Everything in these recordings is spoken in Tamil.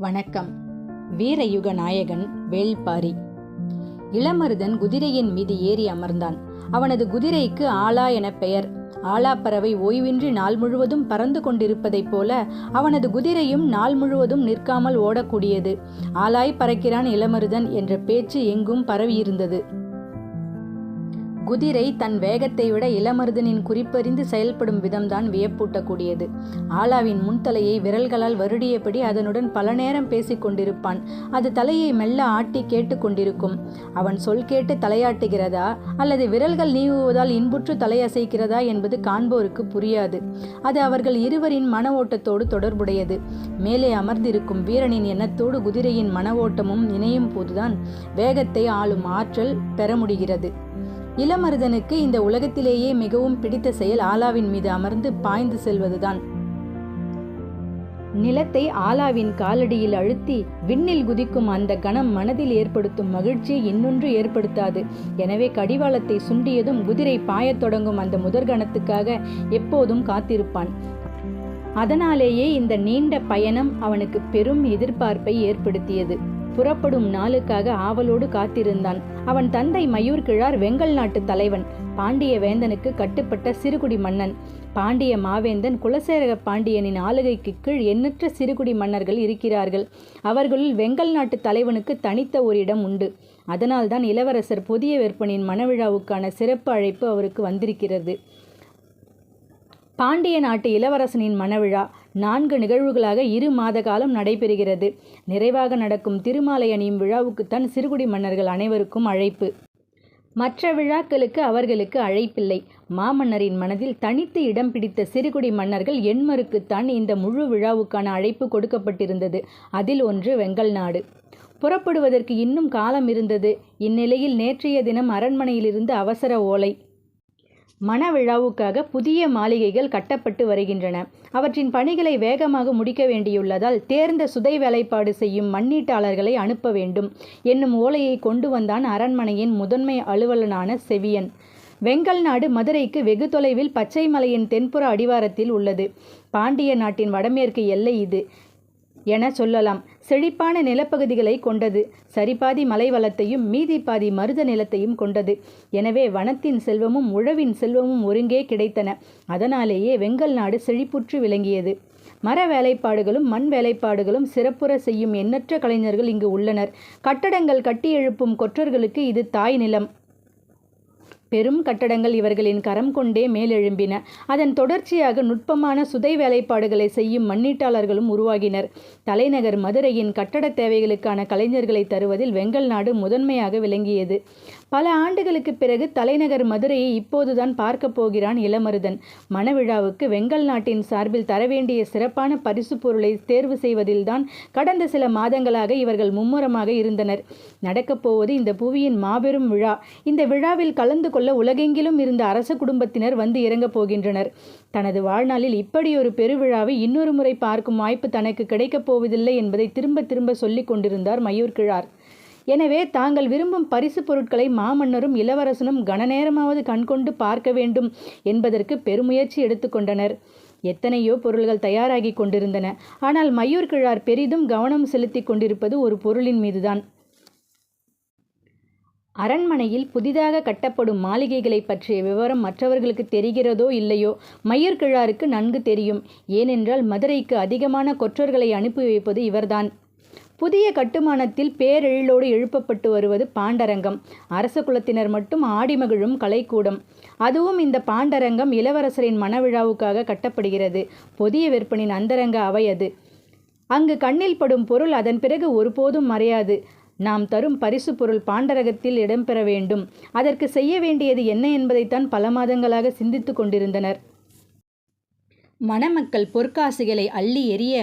வணக்கம். வீரயுக நாயகன் வேள்பாரி. இளமருதன் குதிரையின் மீது ஏறி அமர்ந்தான். அவனது குதிரைக்கு ஆலா என பெயர். ஆலா பறவை ஓய்வின்றி நாள் முழுவதும் பறந்து கொண்டிருப்பதைப் போல அவனது குதிரையும் நாள் முழுவதும் நிற்காமல் ஓடக்கூடியது. ஆலாய் பறக்கிறான் இளமருதன் என்ற பேச்சு எங்கும் பரவியிருந்தது. குதிரை தன் வேகத்தை விட இளமருதனின் குறிப்பறிந்து செயல்படும் விதம்தான் வியப்பூட்டக்கூடியது. ஆலாவின் முன்தலையை விரல்களால் வருடியபடி அதனுடன் பல நேரம் பேசிக் கொண்டிருப்பான். அது தலையை மெல்ல ஆட்டி கேட்டுக்கொண்டிருக்கும் அவன் சொல் கேட்டு தலையாட்டுகிறதா? அல்லது விரல்கள் நீவுவதால் இன்புற்று தலையசைக்கிறதா என்பது காண்போருக்கு புரியாது. அது அவர்கள் இருவரின் மன ஓட்டத்தோடு தொடர்புடையது. மேலே அமர்ந்திருக்கும் வீரனின் எண்ணத்தோடு குதிரையின் மன ஓட்டமும் இணையும் போதுதான் வேகத்தை ஆளும் ஆற்றல் பெற முடிகிறது. இளமருதனுக்கு இந்த உலகத்திலேயே மிகவும் பிடித்த செயல் ஆலாவின் மீது அமர்ந்து பாய்ந்து செல்வதுதான். நிலத்தை ஆலாவின் காலடியில் அழுத்தி விண்ணில் குதிக்கும் அந்த கணம் மனதில் ஏற்படுத்தும் மகிழ்ச்சியை இன்னொன்று ஏற்படுத்தாது. எனவே கடிவாளத்தை சுண்டியதும் குதிரை பாயத் தொடங்கும் அந்த முதற்கணத்துக்காக எப்போதும் காத்திருப்பான். அதனாலேயே இந்த நீண்ட பயணம் அவனுக்கு பெரும் எதிர்பார்ப்பை ஏற்படுத்தியது. புறப்படும் நாளுக்காக ஆவலோடு காத்திருந்தான். அவன் தந்தை மயூர் கிழார் வெங்கல் நாட்டு தலைவன். பாண்டிய வேந்தனுக்கு கட்டுப்பட்ட சிறுகுடி மன்னன். பாண்டிய மாவேந்தன் குலசேகர பாண்டியனின் ஆளுகைக்கு கீழ் எண்ணற்ற சிறுகுடி மன்னர்கள் இருக்கிறார்கள். அவர்களுள் வெங்கல் நாட்டு தலைவனுக்கு தனித்த ஒரு இடம் உண்டு. அதனால்தான் இளவரசர் புதிய வெப்பனின் மணவிழாவுக்கான சிறப்பு அழைப்பு அவருக்கு வந்திருக்கிறது. பாண்டிய நாட்டு இளவரசனின் மணவிழா நான்கு நிகழ்வுகளாக இரு மாத காலம் நடைபெறுகிறது. நிறைவாக நடக்கும் திருமாலை அணியும் விழாவுக்குத்தான் சிறுகுடி மன்னர்கள் அனைவருக்கும் அழைப்பு. மற்ற விழாக்களுக்கு அவர்களுக்கு அழைப்பில்லை. மாமன்னரின் மனதில் தனித்து இடம் பிடித்த சிறுகுடி மன்னர்கள் எண்மருக்குத்தான் இந்த முழு விழாவுக்கான அழைப்பு கொடுக்கப்பட்டிருந்தது. அதில் ஒன்று வெங்கல் நாடு புறப்படுவதற்கு இன்னும் காலம் இருந்தது. இந்நிலையில் நேற்றைய தினம் அரண்மனையிலிருந்து அவசர ஓலை மணவிழாவுக்காக புதிய மாளிகைகள் கட்டப்பட்டு வருகின்றன. அவற்றின் பணிகளை வேகமாக முடிக்க வேண்டியுள்ளதால் தேர்ந்த சுதை வேலைப்பாடு செய்யும் மண்ணீட்டாளர்களை அனுப்ப வேண்டும். என்னும் ஓலையை கொண்டு வந்தான் அரண்மனையின் முதன்மை அலுவலனான செவியன். வெங்கல் நாடு மதுரைக்கு வெகு தொலைவில் பச்சை மலையின் தென்புற அடிவாரத்தில் உள்ளது. பாண்டிய நாட்டின் வடமேற்கு எல்லை இது. என சொல்லலாம். செழிப்பான நிலப்பகுதிகளை கொண்டது. சரிபாதி மலைவளத்தையும் மீதி பாதி மருத நிலத்தையும் கொண்டது. எனவே வனத்தின் செல்வமும் உழவின் செல்வமும் ஒருங்கே கிடைத்தன. அதனாலேயே வெங்கல் நாடு செழிப்புற்று விளங்கியது. மர வேலைப்பாடுகளும் மண் வேலைப்பாடுகளும் சிறப்புற செய்யும் எண்ணற்ற கலைஞர்கள் இங்கு உள்ளனர். கட்டடங்கள் கட்டி எழுப்பும் கொற்றர்களுக்கு இது தாய் நிலம். பெரும் கட்டடங்கள் இவர்களின் கரம் கொண்டே மேலெழும்பின. அதன் தொடர்ச்சியாக நுட்பமான சுதை வேலைப்பாடுகளை செய்யும் மண்ணீட்டாளர்களும் உருவாகினர். தலைநகர் மதுரையின் கட்டட தேவைகளுக்கான கலைஞர்களை தருவதில் வெங்கல் நாடு முதன்மையாக விளங்கியது. பல ஆண்டுகளுக்கு பிறகு தலைநகர் மதுரையை இப்போதுதான் பார்க்க போகிறான் இளமருதன். மணவிழாவுக்கு வெங்கல் நாட்டின் சார்பில் தர வேண்டிய சிறப்பான பரிசு பொருளை தேர்வு செய்வதில்தான் கடந்த சில மாதங்களாக இவர்கள் மும்முரமாக இருந்தனர். நடக்கப் போவது இந்த புவியின் மாபெரும் விழா. இந்த விழாவில் கலந்து கொள்ள உலகெங்கிலும் இருந்த அரச குடும்பத்தினர் வந்து இறங்கப் போகின்றனர். தனது வாழ்நாளில் இப்படியொரு பெருவிழாவை இன்னொரு முறை பார்க்கும் வாய்ப்பு தனக்கு கிடைக்கப் போவதில்லை என்பதை திரும்ப திரும்ப சொல்லிக் கொண்டிருந்தார் மயூர் கிழார். எனவே தாங்கள் விரும்பும் பரிசு பொருட்களை மாமன்னரும் இளவரசனும் கனநேரமாவது கண்கொண்டு பார்க்க வேண்டும் என்பதற்கு பெருமுயற்சி எடுத்துக்கொண்டனர் எத்தனையோ பொருள்கள் தயாராகி கொண்டிருந்தன. ஆனால் மயூர் கிழார் பெரிதும் கவனம் செலுத்தி கொண்டிருப்பது ஒரு பொருளின் மீதுதான். அரண்மனையில் புதிதாக கட்டப்படும் மாளிகைகளை பற்றிய விவரம் மற்றவர்களுக்கு தெரிகிறதோ இல்லையோ மயூர் கிழாருக்கு நன்கு தெரியும். ஏனென்றால் மதுரைக்கு அதிகமான கொற்றர்களை அனுப்பி வைப்பது இவர்தான். புதிய கட்டுமானத்தில் பேரெழிலோடு எழுப்பப்பட்டு வருவது பாண்டரங்கம். அரச குலத்தினர் மட்டும் ஆடிமகிழும் கலைக்கூடம். அதுவும் இந்த பாண்டரங்கம் இளவரசரின் மனவிழாவுக்காக கட்டப்படுகிறது. புதிய விற்பனின் அந்தரங்க அவை அது. அங்கு கண்ணில் படும் பொருள் அதன் பிறகு ஒருபோதும் மறையாது. நாம் தரும் பரிசு பொருள் பாண்டரகத்தில் இடம்பெற வேண்டும். அதற்கு செய்ய வேண்டியது என்ன என்பதைத்தான் பல மாதங்களாக சிந்தித்து கொண்டிருந்தனர். மணமக்கள் பொற்காசுகளை அள்ளி எறிய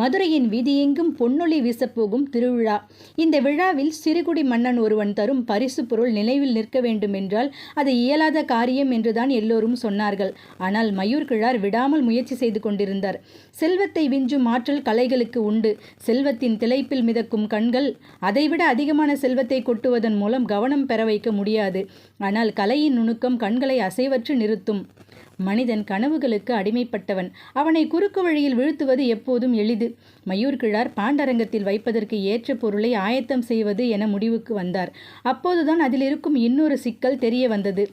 மதுரையின் வீதியெங்கும் பொன்னொளி வீசப்போகும் திருவிழா. இந்த விழாவில் சிறுகுடி மன்னன் ஒருவன் தரும் பரிசு பொருள் நினைவில் நிற்க வேண்டும் என்றால் அது இயலாத காரியம் என்றுதான் எல்லோரும் சொன்னார்கள். ஆனால் மயூர் கிழார் விடாமல் முயற்சி செய்து கொண்டிருந்தார். செல்வத்தை விஞ்சும் ஆற்றல் கலைகளுக்கு உண்டு. செல்வத்தின் திளைப்பில் மிதக்கும் கண்கள் அதைவிட அதிகமான செல்வத்தை கொட்டுவதன் மூலம் கவனம் பெற வைக்க முடியாது. ஆனால் கலையின் நுணுக்கம் கண்களை அசைவற்று நிறுத்தும். மனிதன் கனவுகளுக்கு அடிமைப்பட்டவன். அவனை குறுக்கு வழியில் வீழ்த்துவது எப்போதும் எளிது. மயூர்கிழார் பாண்டரங்கத்தில் வைப்பதற்கு ஏற்ற பொருளை ஆயத்தம் செய்வது என முடிவுக்கு வந்தார். அப்போதுதான் அதில் இருக்கும் இன்னொரு சிக்கல் தெரிய வந்தது.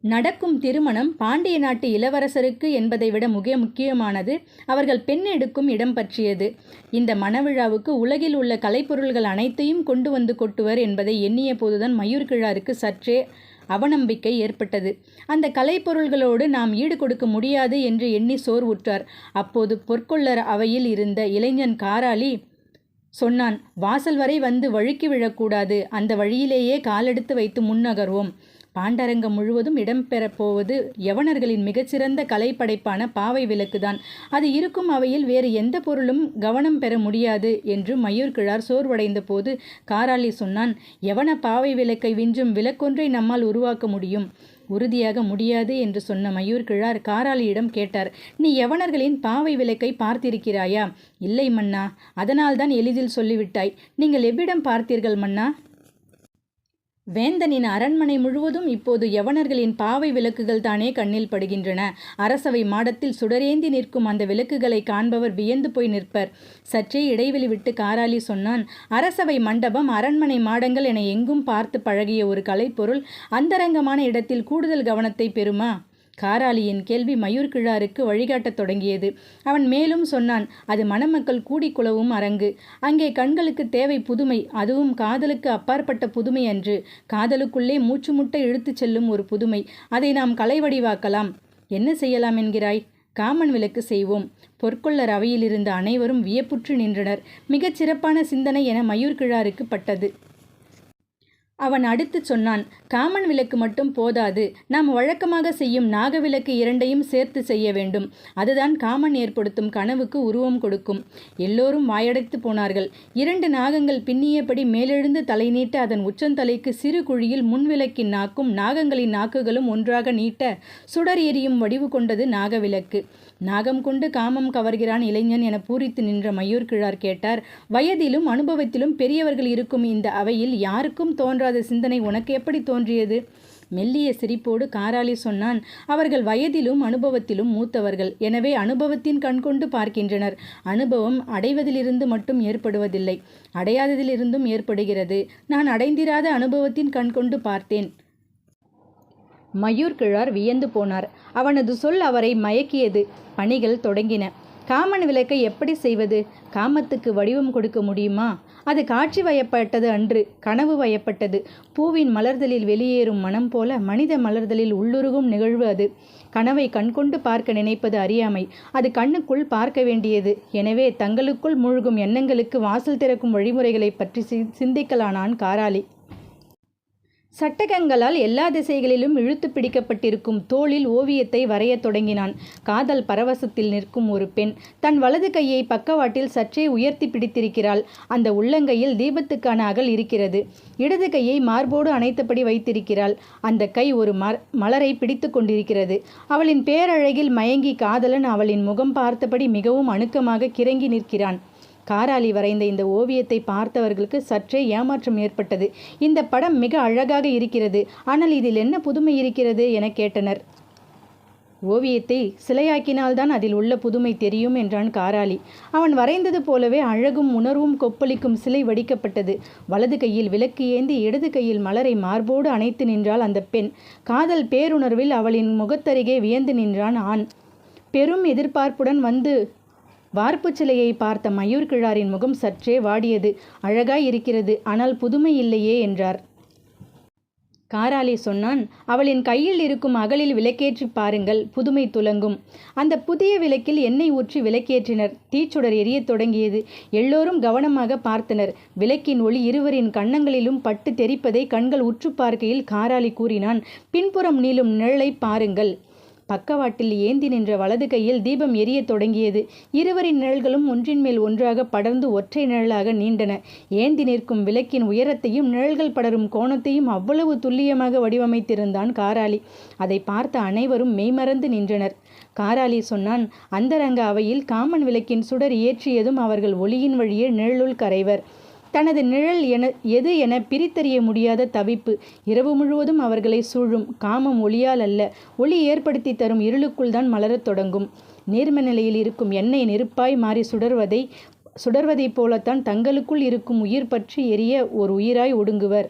நடக்கும் திருமணம் பாண்டிய நாட்டு இளவரசருக்கு என்பதை விட மிக முக்கியமானது அவர்கள் பெண் எடுக்கும் இடம் பற்றியது. இந்த மணவிழாவுக்கு உலகில் உள்ள கலைப்பொருள்கள் அனைத்தையும் கொண்டு வந்து கொட்டுவர் என்பதை எண்ணிய போதுதான் மயூர்கிழாருக்கு சற்றே அவநம்பிக்கை ஏற்பட்டது. அந்த கலைப்பொருள்களோடு நாம் ஈடு கொடுக்க முடியாது என்று எண்ணி சோர்வுற்றார். அப்போது பொற்கொள்ளர் அவையில் இருந்த இளைஞன் காராளி சொன்னான் வாசல் வரை வந்து வழுக்கி விழக்கூடாது. அந்த வழியிலேயே காலெடுத்து வைத்து முன்னகர்வோம். பாண்டரங்கம் முழுவதும் இடம்பெறப் போவது யவனர்களின் மிகச்சிறந்த கலைப்படைப்பான பாவை விளக்குதான். அது இருக்கும் அவையில் வேறு எந்த பொருளும் கவனம் பெற முடியாது என்று மயூர்கிழார் சோர்வடைந்த போது காராளி சொன்னான் யவன பாவை விளக்கை விஞ்சும் விளக்கொன்றை நம்மால் உருவாக்க முடியும். உறுதியாக முடியாது என்று சொன்ன மயூர்கிழார் காராளியிடம் கேட்டார் நீ யவனர்களின் பாவை விளக்கை பார்த்திருக்கிறாயா? இல்லை மன்னா அதனால்தான் எளிதில் சொல்லிவிட்டாய். நீங்கள் எவ்விடம் பார்த்தீர்கள் மன்னா? வேந்தனின் அரண்மனை முழுவதும் இப்போது யவனர்களின் பாவை விளக்குகள் தானே கண்ணில் படுகின்றன. அரசவை மாடத்தில் சுடரேந்தி நிற்கும் அந்த விளக்குகளை காண்பவர் வியந்து போய் நிற்பர். சற்றே இடைவெளி விட்டு காராளி சொன்னான் அரசவை மண்டபம் அரண்மனை மாடங்கள் என எங்கும் பார்த்து பழகிய ஒரு கலைப்பொருள் அந்தரங்கமான இடத்தில் கூடுதல் கவனத்தை பெறுமா? காராளியின் கேள்வி மயூர்கிழாருக்கு வழிகாட்டத் தொடங்கியது. அவன் மேலும் சொன்னான் அது மணமக்கள் கூடி குலவும் அரங்கு. அங்கே கண்களுக்கு தேவை புதுமை அதுவும் காதலுக்கு அப்பாற்பட்ட புதுமை அன்று. காதலுக்குள்ளே மூச்சு முட்டை இழுத்துச் செல்லும் ஒரு புதுமை. அதை நாம் கலைவடிவாக்கலாம். என்ன செய்யலாம் என்கிறாய்? காமன் விளக்கு செய்வோம். பொற்கொள்ளர் அவையில் இருந்த அனைவரும் வியப்புற்று நின்றனர். மிகச் சிறப்பான சிந்தனை என மயூர்கிழாருக்கு பட்டது. அவன் அடுத்து சொன்னான் காமன் விளக்கு மட்டும் போதாது. நாம் வழக்கமாக செய்யும் நாகவிளக்கு இரண்டையும் சேர்த்து செய்ய வேண்டும். அதுதான் காமன் ஏற்படுத்தும் கனவுக்கு உருவம் கொடுக்கும். எல்லோரும் வாயடைத்து போனார்கள். இரண்டு நாகங்கள் பின்னியபடி மேலெழுந்து தலை நீட்ட அதன் உச்சந்தலைக்கு சிறு குழியில் முன்விளக்கின் நாக்கும் நாகங்களின் நாக்குகளும் ஒன்றாக நீட்ட சுடர் எரியும் வடிவு கொண்டது நாகவிளக்கு. நாகம் கொண்டு காமம் கவர்கிறான் இளைஞன் என பூரித்து நின்ற மயூர் கிழார் கேட்டார் வயதிலும் அனுபவத்திலும் பெரியவர்கள் இருக்கும் இந்த அவையில் யாருக்கும் தோன்றாத சிந்தனை உனக்கு எப்படி தோன்றியது? மெல்லிய சிரிப்போடு காராளி சொன்னான் அவர்கள் வயதிலும் அனுபவத்திலும் மூத்தவர்கள். எனவே அனுபவத்தின் கண்கொண்டு பார்க்கின்றனர். அனுபவம் அடைவதிலிருந்து மட்டும் ஏற்படுவதில்லை. அடையாததிலிருந்தும் ஏற்படுகிறது. நான் அடைந்திராத அனுபவத்தின் கண்கொண்டு பார்த்தேன். மயூர் கிழார் வியந்து போனார். அவனது சொல் அவரை மயக்கியது. பணிகள் தொடங்கின. காமன் விளக்கை எப்படி செய்வது? காமத்துக்கு வடிவம் கொடுக்க முடியுமா? அது காட்சி வயப்பட்டது அன்று கனவு வயப்பட்டது. பூவின் மலர்தலில் வெளியேறும் மனம் போல மனித மலர்தலில் உள்ளுருகும் நிகழ்வு அது. கனவை கண்கொண்டு பார்க்க நினைப்பது அறியாமை. அது கண்ணுக்குள் பார்க்க வேண்டியது. எனவே தங்களுக்குள் மூழ்கும் எண்ணங்களுக்கு வாசல் திறக்கும் வழிமுறைகளை பற்றி சிந்திக்கலானான் காராளி சட்டகங்களால் எல்லா திசைகளிலும் இழுத்து பிடிக்கப்பட்டிருக்கும் தோளில் ஓவியத்தை வரையத் தொடங்கினான். காதல் பரவசத்தில் நிற்கும் ஒரு பெண் தன் வலது கையை பக்கவாட்டில் சற்றே உயர்த்தி பிடித்திருக்கிறாள். அந்த உள்ளங்கையில் தீபத்துக்கான அகல் இருக்கிறது. இடது கையை மார்போடு அணைத்தபடி வைத்திருக்கிறாள். அந்த கை ஒரு மலரை பிடித்து கொண்டிருக்கிறது. அவளின் பேரழகில் மயங்கி காதலன் அவளின் முகம் பார்த்தபடி மிகவும் அணுக்கமாக கிறங்கி நிற்கிறான். காராலி வரைந்த இந்த ஓவியத்தை பார்த்தவர்களுக்கு சற்றே ஏமாற்றம் ஏற்பட்டது. இந்த படம் மிக அழகாக இருக்கிறது. ஆனால் இதில் என்ன புதுமை இருக்கிறது என கேட்டனர். ஓவியத்தை சிலையாக்கினால்தான் அதில் உள்ள புதுமை தெரியும் என்றான் காராளி அவன் வரைந்தது போலவே அழகும் உணர்வும் கொப்பளிக்கும் சிலை வடிக்கப்பட்டது. வலது கையில் விளக்கு ஏந்தி இடது கையில் மலரை மார்போடு அணைத்து நின்றாள் அந்த பெண். காதல் பேருணர்வில் அவளின் முகத்தருகே வியந்து நின்றான் ஆண். பெரும் எதிர்பார்ப்புடன் வந்து வார்ப்பு சிலையை பார்த்த மயூர் கிழாரின் முகம் சற்றே வாடியது. அழகாய் இருக்கிறது ஆனால் புதுமை இல்லையே என்றார். காராளி சொன்னான் அவளின் கையில் இருக்கும் அகலில் விளக்கேற்றி பாருங்கள் புதுமை துலங்கும். அந்த புதிய விளக்கில் எண்ணெய் ஊற்றி விளக்கேற்றினர். தீச்சுடர் எரியத் தொடங்கியது. எல்லோரும் கவனமாக பார்த்தனர். விளக்கின் ஒளி இருவரின் கன்னங்களிலும் பட்டு தெரிப்பதை கண்கள் உற்று பார்க்கையில் காராளி கூறினான் பின்புறம் நீளும் நிழலை பாருங்கள். பக்கவாட்டில் ஏந்தி நின்ற வலது கையில் தீபம் எரியத் தொடங்கியது. இருவரின் நிழல்களும் ஒன்றின் மேல் ஒன்றாக படர்ந்து ஒற்றை நிழலாக நீண்டன. ஏந்தி நிற்கும் விளக்கின் உயரத்தையும் நிழல்கள் படரும் கோணத்தையும் அவ்வளவு துல்லியமாக வடிவமைத்திருந்தான் காராளி அதை பார்த்த அனைவரும் மெய்மறந்து நின்றனர். காராளி சொன்னான் அந்தரங்க அவையில் காமன் விளக்கின் சுடர் ஏற்றியதும் அவர்கள் ஒளியின் வழியே நிழலுள் கரைவர். தனது நிழல் என எது என பிரித்தறிய முடியாத தவிப்பு. இரவு முழுவதும் அவர்களை சூழும் காமம் ஒளியால் அல்ல ஒளி ஏற்படுத்தி தரும் இருளுக்குள் தான் மலரத் தொடங்கும். நீர்ம நிலையில் இருக்கும் எண்ணெய் நெருப்பாய் மாறி சுடர்வதை சுடர்வதைப் போலத்தான் தங்களுக்குள் இருக்கும் உயிர் பற்றி எரிய ஒரு உயிராய் ஒடுங்குவர்.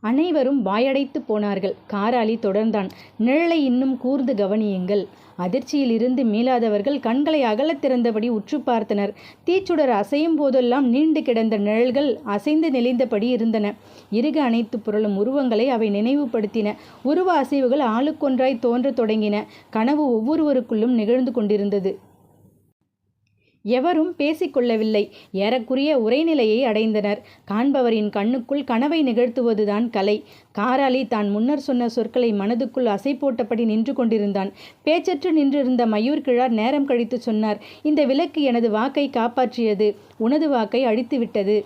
அனைவரும் வாயடைத்து போனார்கள். காராளி தொடர்ந்தான். நிழலை இன்னும் கூர்ந்து கவனியுங்கள். அதிர்ச்சியில் இருந்து மீளாதவர்கள் கண்களை அகலத் திறந்தபடி உற்று பார்த்தனர். தீச்சுடர் அசையும் போதெல்லாம் நீண்டு கிடந்த நிழல்கள் அசைந்து நெளிந்தபடி இருந்தன. இருக அனைத்து புரளும் உருவங்களை அவை நினைவுபடுத்தின. உருவ அசைவுகள் ஆளுக்கொன்றாய் தோன்றத் தொடங்கின. கனவு ஒவ்வொருவருக்குள்ளும் நிகழ்ந்து கொண்டிருந்தது. எவரும் பேசிக்கொள்ளவில்லை. ஏறக்குறைய உரைநிலையை அடைந்தனர். காண்பவரின் கண்ணுக்குள் கனவை நிகழ்த்துவதுதான் கலை. காராளி தான் முன்னர் சொன்ன சொற்களை மனதுக்குள் அசை போட்டபடி நின்று கொண்டிருந்தான். பேச்சற்று நின்றிருந்த மயூர் கிழார் நேரம் கழித்து சொன்னார் இந்த விளக்கு எனது வாக்கை காப்பாற்றியது. உனது வாக்கை அழித்துவிட்டது.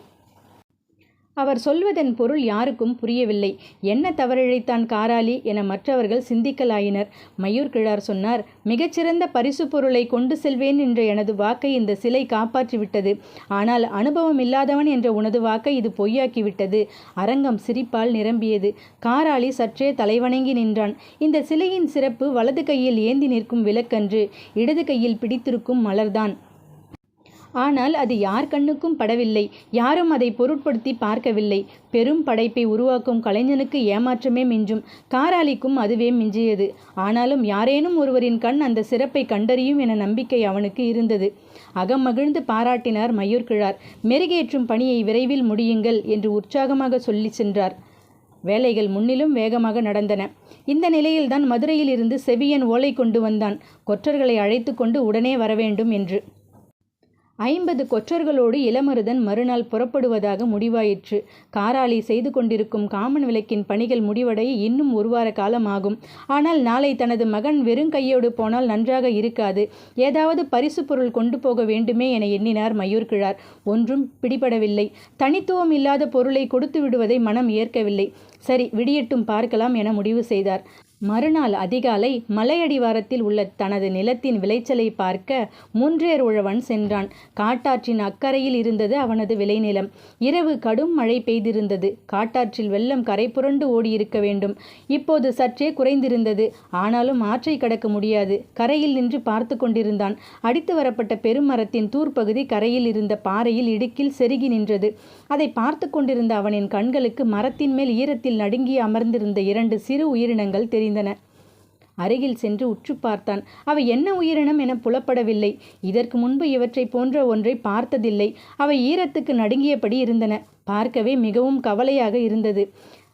அவர் சொல்வதன் பொருள் யாருக்கும் புரியவில்லை. என்ன தவறிழைத்தான் காராளி என மற்றவர்கள் சிந்திக்கலாயினர். மயூர் கிழார் சொன்னார் மிகச்சிறந்த பரிசு பொருளை கொண்டு செல்வேன் என்ற எனது வாக்கை இந்த சிலை காப்பாற்றிவிட்டது. ஆனால் அனுபவம் இல்லாதவன் என்ற உனது வாக்கை இது பொய்யாக்கிவிட்டது. அரங்கம் சிரிப்பால் நிரம்பியது. காராளி சற்றே தலைவணங்கி நின்றான். இந்த சிலையின் சிறப்பு வலது கையில் ஏந்தி நிற்கும் விளக்கன்று இடது கையில் பிடித்திருக்கும் மலர்தான். ஆனால் அது யார் கண்ணுக்கும் படவில்லை. யாரும் அதை பொருட்படுத்தி பார்க்கவில்லை. பெரும் படைப்பை உருவாக்கும் கலைஞனுக்கு ஏமாற்றமே மிஞ்சும். காராளிக்கும் அதுவே மிஞ்சியது. ஆனாலும் யாரேனும் ஒருவரின் கண் அந்த சிறப்பை கண்டறியும் என நம்பிக்கை அவனுக்கு இருந்தது. அகம் மகிழ்ந்து பாராட்டினார் மயூர் கிழார் மெருகேற்றும் பணியை விரைவில் முடியுங்கள் என்று உற்சாகமாக சொல்லி சென்றார். வேலைகள் முன்னிலும் வேகமாக நடந்தன. இந்த நிலையில்தான் மதுரையில் இருந்து செவியன் ஓலை கொண்டு வந்தான். கொற்றர்களை அழைத்து கொண்டு உடனே வரவேண்டும் என்று. ஐம்பது கொற்றர்களோடு இளமருதன் மறுநாள் புறப்படுவதாக முடிவாயிற்று. காராளி செய்து கொண்டிருக்கும் காமன் விளக்கின் பணிகள் முடிவடைய இன்னும் ஒரு வார காலம் ஆகும் ஆனால் நாளை தனது மகன் வெறும் கையோடு போனால் நன்றாக இருக்காது. ஏதாவது பரிசு பொருள் கொண்டு போக வேண்டுமே என எண்ணினார் மயூர் கிழார் ஒன்றும் பிடிபடவில்லை. தனித்துவம் இல்லாத பொருளை கொடுத்து விடுவதை மனம் ஏற்கவில்லை. சரி விடியட்டும் பார்க்கலாம் என முடிவு செய்தார். மறுநாள் அதிகாலை மலையடிவாரத்தில் உள்ள தனது நிலத்தின் விளைச்சலை பார்க்க மூன்றேர் உழவன் சென்றான். காட்டாற்றின் அக்கறையில் இருந்தது அவனது விளைநிலம். இரவு கடும் மழை பெய்திருந்தது. காட்டாற்றில் வெள்ளம் கரை புரண்டு ஓடியிருக்க வேண்டும். இப்போது சற்றே குறைந்திருந்தது. ஆனாலும் ஆற்றை கடக்க முடியாது. கரையில் நின்று பார்த்து கொண்டிருந்தான். அடித்து வரப்பட்ட பெருமரத்தின் தூர்ப்பகுதி கரையில் இருந்த பாறையில் இடுக்கில் செருகி நின்றது. அதை பார்த்து கொண்டிருந்த அவனின் கண்களுக்கு மரத்தின் மேல் ஈரத்தில் நடுங்கி அமர்ந்திருந்த இரண்டு சிறு உயிரினங்கள் தெரிந்தன. அருகில் சென்று உற்று பார்த்தான். அவை என்ன உயிரினம் என புலப்படவில்லை. இதற்கு முன்பு இவற்றை போன்ற ஒன்றை பார்த்ததில்லை. அவை ஈரத்துக்கு நடுங்கியபடி இருந்தன. பார்க்கவே மிகவும் கவலையாக இருந்தது.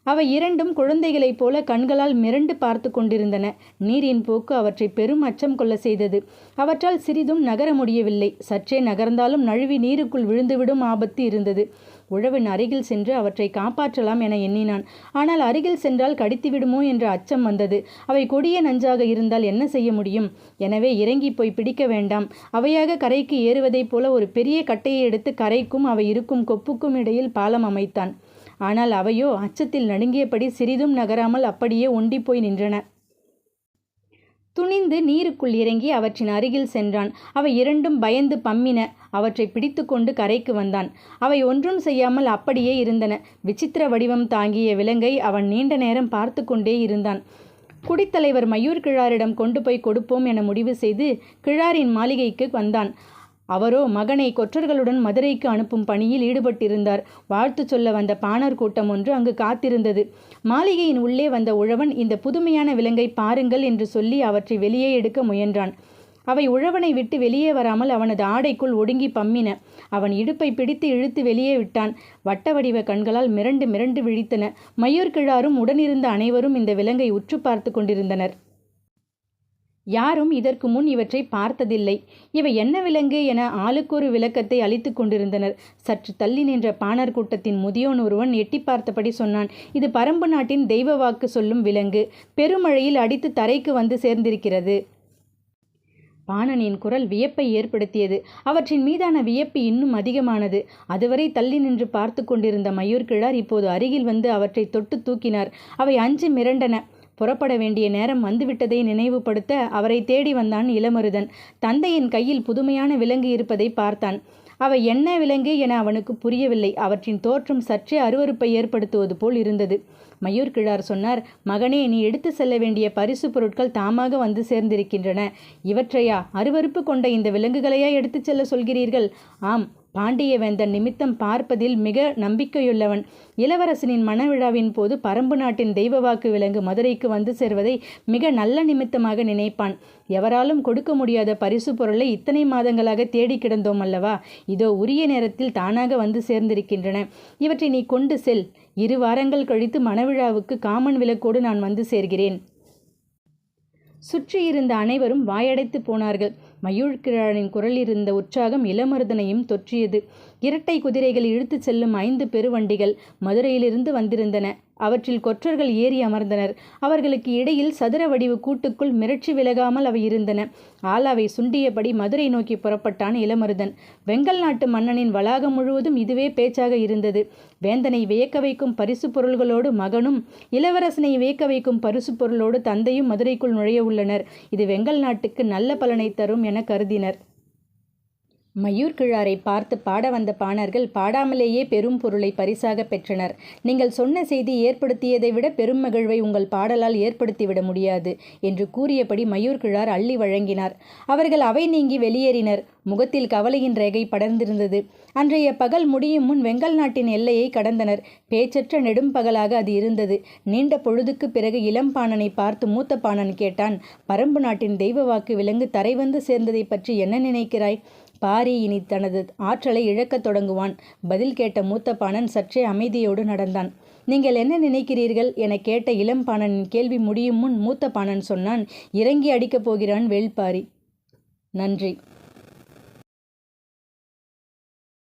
அவை இரண்டும் குழந்தைகளைப் போல கண்களால் மிரண்டு பார்த்து கொண்டிருந்தன. நீரின் போக்கு அவற்றை பெரும் அச்சம் கொள்ள செய்தது. அவற்றால் சிறிதும் நகர முடியவில்லை. சற்றே நகர்ந்தாலும் நழுவி நீருக்குள் விழுந்துவிடும் ஆபத்து இருந்தது. உழவன் அருகில் சென்று அவற்றை காப்பாற்றலாம் என எண்ணினான். ஆனால் அருகில் சென்றால் கடித்து விடுமோ என்ற அச்சம் வந்தது. அவை கொடிய நஞ்சாக இருந்தால் என்ன செய்ய முடியும்? எனவே இறங்கி போய் பிடிக்க வேண்டாம். அவையாக கரைக்கு ஏறுவதைப் போல ஒரு பெரிய கட்டையை எடுத்து கரைக்கும் அவை இருக்கும் கொப்புக்கும் இடையில் பாலம் அமைத்தான். ஆனால் அவையோ அச்சத்தில் நடுங்கியபடி சிறிதும் நகராமல் அப்படியே ஒண்டி போய் நின்றன. துணிந்து நீருக்குள் இறங்கி அவற்றின் அருகில் சென்றான். அவை இரண்டும் பயந்து பம்மின. அவற்றை பிடித்துக்கொண்டு கரைக்கு வந்தான். அவை ஒன்றும் செய்யாமல் அப்படியே இருந்தன. விசித்திர வடிவம் தாங்கிய விலங்கை அவன் நீண்ட நேரம் பார்த்து கொண்டே இருந்தான். குடித்தலைவர் மயூர் கிழாரிடம் கொண்டு போய் கொடுப்போம் என முடிவு செய்து கிழாரின் மாளிகைக்கு வந்தான். அவரோ மகனை கொற்றர்களுடன் மதுரைக்கு அனுப்பும் பணியில் ஈடுபட்டிருந்தார். வாழ்த்து சொல்ல வந்த பாணர் கூட்டம் ஒன்று அங்கு காத்திருந்தது. மாளிகையின் உள்ளே வந்த உழவன் இந்த புதுமையான விலங்கை பாருங்கள் என்று சொல்லி அவற்றை வெளியே எடுக்க முயன்றான். அவை உழவனை விட்டு வெளியே வராமல் அவனது ஆடைக்குள் ஒடுங்கி பம்மின. அவன் இடுப்பை பிடித்து இழுத்து வெளியே விட்டான். வட்ட வடிவ கண்களால் மிரண்டு மிரண்டு விழித்தன. மயூர் கிழாரும் உடனிருந்த அனைவரும் இந்த விலங்கை உற்று பார்த்து கொண்டிருந்தனர். யாரும் இதற்கு முன் இவற்றை பார்த்ததில்லை. இவை என்ன விலங்கு என ஆளுக்கொரு விளக்கத்தை அளித்து கொண்டிருந்தனர். சற்று தள்ளி நின்ற பாணர் கூட்டத்தின் முதியோன் ஒருவன் எட்டி பார்த்தபடி சொன்னான் இது பரம்பு நாட்டின் தெய்வ வாக்கு சொல்லும் விலங்கு. பெருமழையில் அடித்து தரைக்கு வந்து சேர்ந்திருக்கிறது. பாணனின் குரல் வியப்பை ஏற்படுத்தியது. அவற்றின் மீதான வியப்பு இன்னும் அதிகமானது. அதுவரை தள்ளி நின்று பார்த்து கொண்டிருந்த மயூர் கிழார் இப்போது அருகில் வந்து அவற்றை தொட்டு தூக்கினார். அவை அஞ்சு மிரண்டன. புறப்பட வேண்டிய நேரம் வந்துவிட்டதை நினைவுபடுத்த அவரை தேடி வந்தான் இளமருதன் தந்தையின் கையில் புதுமையான விலங்கு இருப்பதை பார்த்தான். அவை என்ன விலங்கு என அவனுக்கு புரியவில்லை. அவற்றின் தோற்றம் சற்றே அருவருப்பை ஏற்படுத்துவது போல் இருந்தது. மயூர் கிழார் சொன்னார் மகனே நீ எடுத்து செல்ல வேண்டிய பரிசு பொருட்கள் தாமாக வந்து சேர்ந்திருக்கின்றன. இவற்றையா? அருவருப்பு கொண்ட இந்த விலங்குகளையா எடுத்துச் செல்ல சொல்கிறீர்கள்? ஆம் பாண்டியவேந்தன் நிமித்தம் பார்ப்பதில் மிக நம்பிக்கையுள்ளவன். இளவரசனின் மணவிழாவின் போது பரம்பு நாட்டின் தெய்வ வாக்கு விலங்கு மதுரைக்கு வந்து சேர்வதை மிக நல்ல நிமித்தமாக நினைப்பான். எவராலும் கொடுக்க முடியாத பரிசு பொருளை இத்தனை மாதங்களாக தேடி கிடந்தோம் அல்லவா? இதோ உரிய நேரத்தில் தானாக வந்து சேர்ந்திருக்கின்றன. இவற்றை நீ கொண்டு செல். இரு வாரங்கள் கழித்து மணவிழாவுக்கு காமன் விளக்கோடு நான் வந்து சேர்கிறேன். சுற்றியிருந்த அனைவரும் வாயடைத்து போனார்கள். மயூழ்கிழானின் குரலிருந்த இருந்த உற்சாகம் இளமருதனையும் தொற்றியது. இரட்டை குதிரைகள் இழுத்துச் செல்லும் ஐந்து பெருவண்டிகள் மதுரையிலிருந்து வந்திருந்தன. அவற்றில் கொற்றர்கள் ஏறி அமர்ந்தனர். அவர்களுக்கு இடையில் சதுர வடிவு கூட்டுக்குள் மிரட்சி விலகாமல் அவை இருந்தன. ஆலாவை சுண்டியபடி மதுரை நோக்கி புறப்பட்டான் இளமருதன். வெங்கல் நாட்டு மன்னனின் வளாகம் முழுவதும் இதுவே பேச்சாக இருந்தது. வேந்தனை வியக்க வைக்கும் பரிசு பொருள்களோடு மகனும் இளவரசனை வியக்க வைக்கும் பரிசு பொருளோடு தந்தையும் மதுரைக்குள் நுழைய உள்ளனர். இது வெங்கல் நாட்டுக்கு நல்ல பலனை தரும் என கருதினர். மயூர் கிழாரை பார்த்து பாட வந்த பாணர்கள் பாடாமலேயே பெரும் பொருளை பரிசாக பெற்றனர். நீங்கள் சொன்ன செய்தி ஏற்படுத்தியதை விட பெரும் மகிழ்வை உங்கள் பாடலால் ஏற்படுத்திவிட முடியாது என்று கூறியபடி மயூர் கிழார் அள்ளி வழங்கினார். அவர்கள் அவை நீங்கி வெளியேறினர். முகத்தில் கவலையின் ரேகை படர்ந்திருந்தது. அன்றைய பகல் முடியும் முன் வெங்கல் நாட்டின் எல்லையை கடந்தனர். பேச்சற்ற நெடும் பகலாக அது இருந்தது. நீண்ட பொழுதுக்கு பிறகு இளம்பாணனை பார்த்து மூத்த பாணன் கேட்டான் பரம்பு நாட்டின் தெய்வ வாக்கு விலங்கு தரை வந்து சேர்ந்ததை பற்றி என்ன நினைக்கிறாய்? பாரி இனி தனது ஆற்றலை இழக்கத் தொடங்குவான். பதில் கேட்ட மூத்த பாணன் சற்றே அமைதியோடு நடந்தான். நீங்கள் என்ன நினைக்கிறீர்கள்? என கேட்ட இளம் பாணனின் கேள்வி முடியும் முன் மூத்த பாணன் சொன்னான் இறங்கி அடிக்கப் போகிறான் வேள்பாரி நன்றி.